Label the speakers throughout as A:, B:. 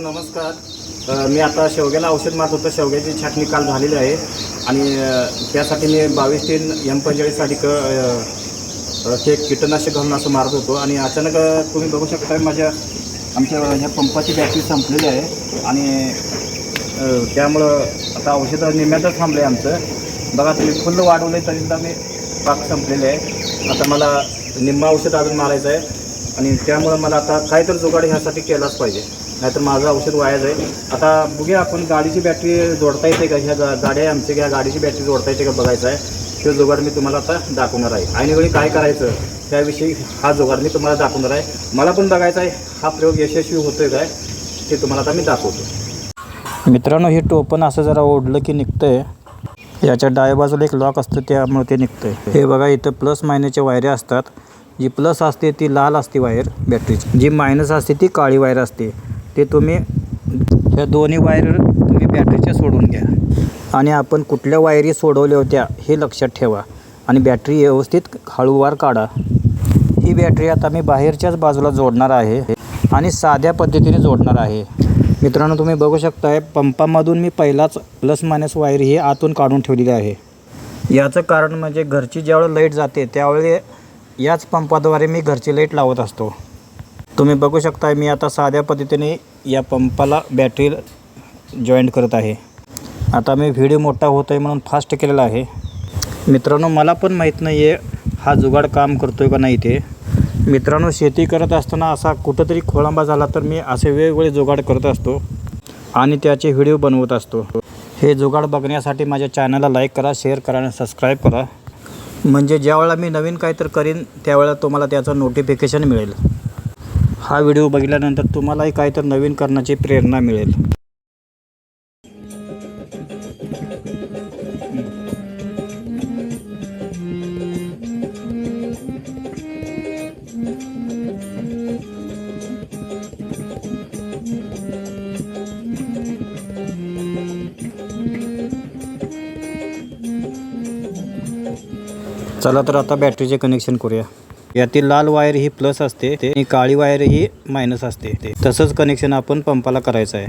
A: नमस्कार. मी आता शेवग्याला औषध मारत होतं. शेवग्याची छाटणी काल झालेली आहे. आणि त्यासाठी मी बावीस तीन एम पंचेचाळीस अधिक ते कीटकनाशक घालून असं मारत होतो. आणि अचानक तुम्ही बघू शकता माझ्या आमच्या ह्या पंपाची बॅटरी संपलेली आहे. आणि त्यामुळं आता औषधं निम्म्यातच थांबलं आहे आमचं. बघा तुम्ही फुल्ल वाढवलं आहे तरी सुद्धा मी पाक संपलेले आहे. आता मला निम्मा औषध अजून मारायचं आहे. आणि त्यामुळं मला आता काहीतरी जुगाड ह्यासाठी केलाच पाहिजे. नाहीतर माझं औषध वाया जाईल. आता बघूया आपण गाडीची बॅटरी जोडता येते का? ह्या गा गाड्या आमच्या ह्या गाडीची बॅटरी जोडता येते का बघायचं आहे. तो जुगाड मी तुम्हाला आता दाखवणार आहे. आणि वेळी काय करायचं? त्याविषयी हा जुगाड मी तुम्हाला दाखवणार आहे. मला पण बघायचा आहे. हा प्रयोग यशस्वी होतोय काय? ते तुम्हाला आता मी दाखवतो. मित्रांनो हे टोपण असं जरा ओढलं की निघतंय. याच्या डाव्या बाजूला एक लॉक असतं त्यामुळे ते निघतंय. हे बघा इथं प्लस मायनसच्या वायऱ्या असतात. जी प्लस असते ती लाल असते वायर बॅटरीची जी मायनस असते ती काळी वायर असते. ते तुम्ही ह्या दोन्ही वायर तुम्ही बॅटरीच्या सोडून घ्या आणि आपण कुठल्या वायरी सोडवल्या होत्या हे लक्षात ठेवा. आणि बॅटरी व्यवस्थित हळूवार काढा. ही बॅटरी आता मी बाहेरच्याच बाजूला जोडणार आहे आणि साध्या पद्धतीने जोडणार आहे. मित्रांनो तुम्ही बघू शकताय पंपामधून मी पहिलाच प्लस मायनस वायर ही आतून काढून ठेवलेली आहे. याचं कारण म्हणजे घरची ज्यावेळी लाइट जाते त्यावेळी याच पंपाद्वारे मी घरची लाइट लावत असतो. तुम्ही बघू शकताय मी आता साध्या पद्धतीने या पंपाला बॅटरी जॉईंट करत आहे. आता मी व्हिडिओ मोठा होत आहे म्हणून फास्ट केलेला आहे. मित्रांनो मला पण माहीत नाही आहे हा जुगाड काम करतो आहे का नाही ते. मित्रांनो शेती करत असताना असा कुठंतरी खोळंबा झाला तर मी असे वेगवेगळे जुगाड करत असतो आणि त्याचे व्हिडिओ बनवत असतो. हे जुगाड बघण्यासाठी माझ्या चॅनलला लाईक करा शेअर करा आणि सबस्क्राईब करा. म्हणजे ज्यावेळेला मी नवीन काहीतरी करीन त्यावेळेला तुम्हाला त्याचं नोटिफिकेशन मिळेल. हा व्हिडिओ बघितल्यानंतर तुम्हालाही काहीतरी नवीन करण्याची प्रेरणा मिळेल. चला तर आता बॅटरीचे कनेक्शन करूया. यातील लाल वायर ही प्लस असते ते आणि काळी वायर ही मायनस असते. ते तसंच कनेक्शन आपण पंपाला करायचं आहे.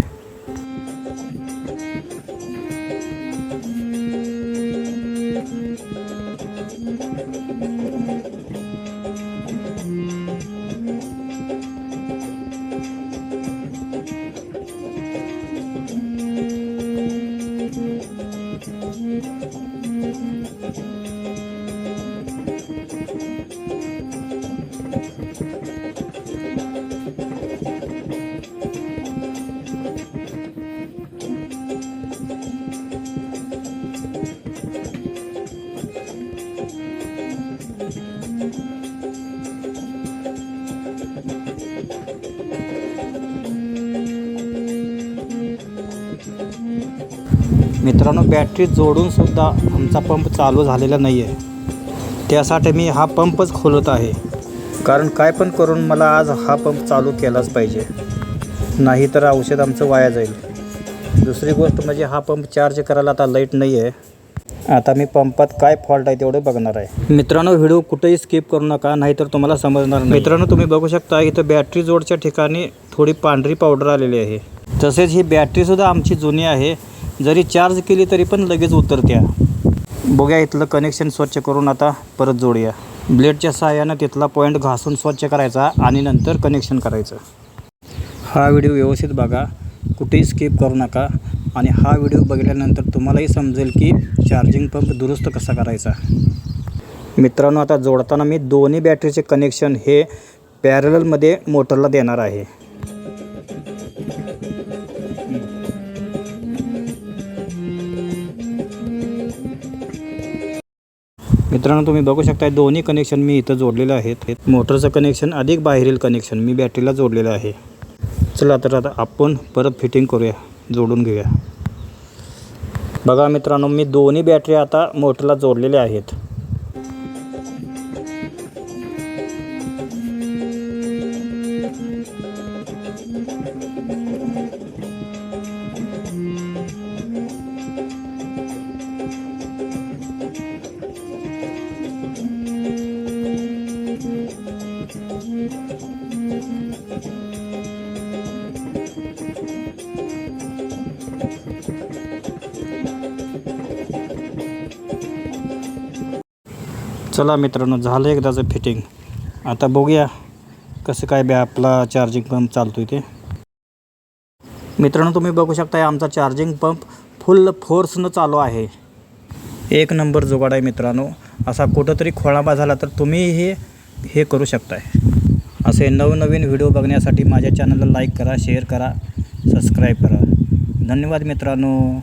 A: मित्रांनो बॅटरी जोडूनसुद्धा आमचा पंप चालू झालेला नाही आहे त्यासाठी मी हा पंपच खोलत आहे. कारण काय पण करून मला आज हा पंप चालू केलाच पाहिजे. नाही तर औषध आमचं वाया जाईल. दुसरी गोष्ट म्हणजे हा पंप चार्ज करायला आता लाइट नाही आहे आता मी पंपात काय फॉल्ट आहे तेवढं बघणार आहे. मित्रांनो व्हिडिओ कुठेही स्किप करू नका नाहीतर तुम्हाला समजणार नाही. मित्रांनो तुम्ही बघू शकता इथं बॅटरी जोडच्या ठिकाणी थोडी पांढरी पावडर आलेली आहे. तसेच ही बॅटरीसुद्धा आमची जुनी आहे. जरी चार्ज केली तरी पण लगेच उतरत्या. बघूया इथलं कनेक्शन स्वच्छ करून आता परत जोडूया. ब्लेडच्या सहाय्यानं तिथला पॉईंट घासून स्वच्छ करायचा आणि नंतर कनेक्शन करायचं. हा व्हिडिओ व्यवस्थित बघा कुठेही स्किप करू नका. आणि हा व्हिडिओ बघितल्यानंतर तुम्हालाही समजेल की चार्जिंग पंप दुरुस्त कसा करायचा. मित्रांनो आता जोडताना मी दोन्ही बॅटरीचे कनेक्शन हे पॅरलमध्ये मोटरला देणार आहे. मित्रांनो तुम्ही बघू शकता दोन्ही कनेक्शन मी इथं जोडलेले आहेत. मोटरचं कनेक्शन अधिक बाहेरील कनेक्शन मी बॅटरीला जोडलेलं आहे. चला तर आता आपण परत फिटिंग करूया. जोडून घेऊया. बघा मित्रांनो मी दोन्ही बॅटरी आता मोटरला जोडलेल्या आहेत.
B: चला मित्रांनो झालं एकदाचं फिटिंग आता बघूया कसं काय बे आपला चार्जिंग पंप चालतो आहे ते. मित्रांनो तुम्ही बघू शकता आमचा चार्जिंग पंप फुल फोर्सनं चालू आहे. एक नंबर जुगाड आहे मित्रांनो. असा कुठंतरी खोळाबा झाला तर तुम्ही हे हे करू शकताय. असे नवनवीन व्हिडिओ बघण्यासाठी माझ्या चॅनलला लाईक करा शेअर करा सबस्क्राईब करा. धन्यवाद मित्रांनो.